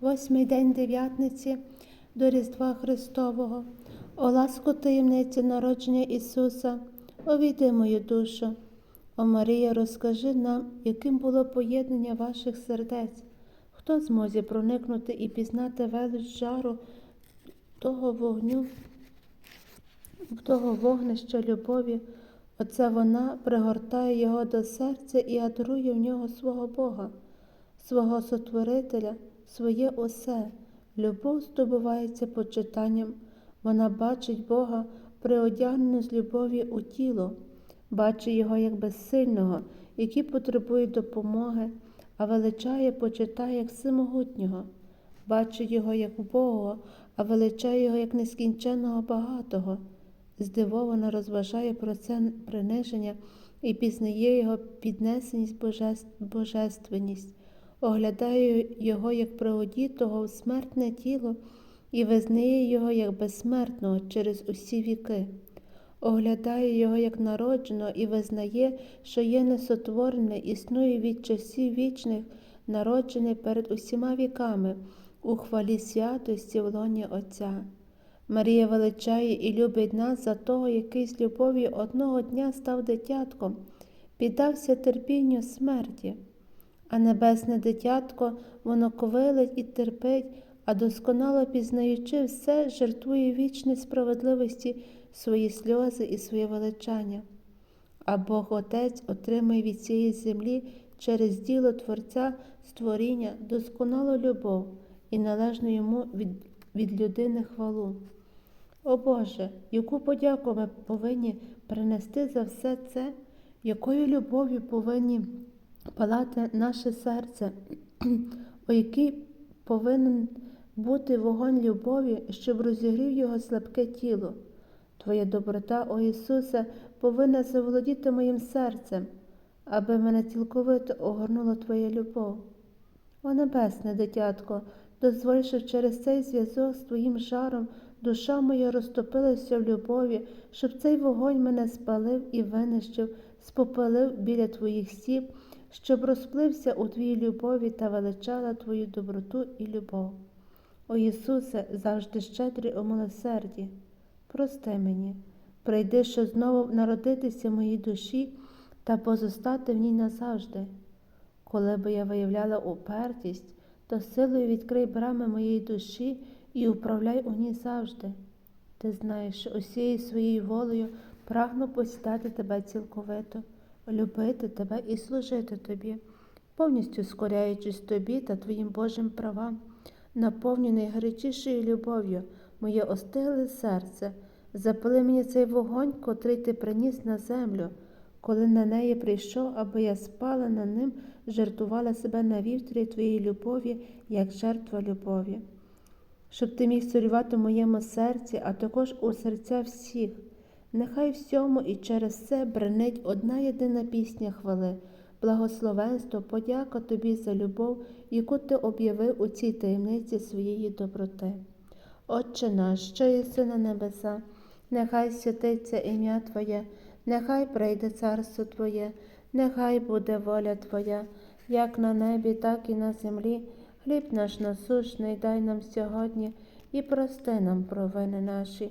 Восьмий день дев'ятниці до Різдва Христового, о ласку таємниці народження Ісуса, овійди мою душу. О Марія, розкажи нам, яким було поєднання ваших сердець, хто зможе проникнути і пізнати велич жару того вогню, того вогнища любові. Оце вона пригортає його до серця і адрує в нього свого Бога, свого сотворителя, своє усе. Любов здобувається почитанням. Вона бачить Бога, приодягнену з любові у тіло, бачить його як безсильного, який потребує допомоги, а величає, почитає як всемогутнього, бачить його як Бога, а величає його як нескінченного багатого здивовано розважає про це приниження і пізнає його піднесеність божественність, оглядає його як пригодітого в смертне тіло і визнає його як безсмертного через усі віки, оглядає його як народженого і визнає, що є несотворене, існує від часів вічних, народжений перед усіма віками, у хвалі святості в лоні Отця. Марія величає і любить нас за того, який з любов'ю одного дня став дитятком, піддався терпінню смерті, а небесне дитятко воно ковилить і терпить, а досконало пізнаючи все, жертвує вічної справедливості свої сльози і своє величання. А Бог Отець отримує від цієї землі через діло Творця створіння досконалу любов і належну йому від, від людини хвалу. О Боже, яку подяку ми повинні принести за все це, якою любов'ю повинні палати наше серце, о який повинен бути вогонь любові, щоб розігрів його слабке тіло. Твоя доброта, о Ісусе, повинна заволодіти моїм серцем, аби мене цілковито огорнула Твоя любов. О Небесне дитятко, дозволь, щоб через цей зв'язок з Твоїм жаром. Душа моя розтопилася в любові, щоб цей вогонь мене спалив і винищив, спопалив біля твоїх стіп, щоб розплився у твоїй любові та величала твою доброту і любов. О Ісусе, завжди щедрий у милосерді, прости мені, прийди, щоб знову народитися в моїй душі та позостати в ній назавжди. Коли би я виявляла упертість, то силою відкрий брами моєї душі і управляй у ній завжди. Ти знаєш, що усією своєю волею прагну посідати тебе цілковито, любити тебе і служити тобі, повністю скоряючись тобі та твоїм Божим правам, наповнений гарячішою любов'ю, моє остигле серце, запали мені цей вогонь, котрий ти приніс на землю, коли на неї прийшов, аби я спала на ним, жертвувала себе на вівтрі твоєї любові, як жертва любові щоб ти міг царювати в моєму серці, а також у серця всіх. Нехай всьому і через це бренить одна єдина пісня хвали, благословенство, подяка тобі за любов, яку ти об'явив у цій таємниці своєї доброти. Отче наш, що єси на небеса, нехай святиться ім'я Твоє, нехай прийде царство Твоє, нехай буде воля Твоя, як на небі, так і на землі. Хліб наш насущний дай нам сьогодні і прости нам провини наші,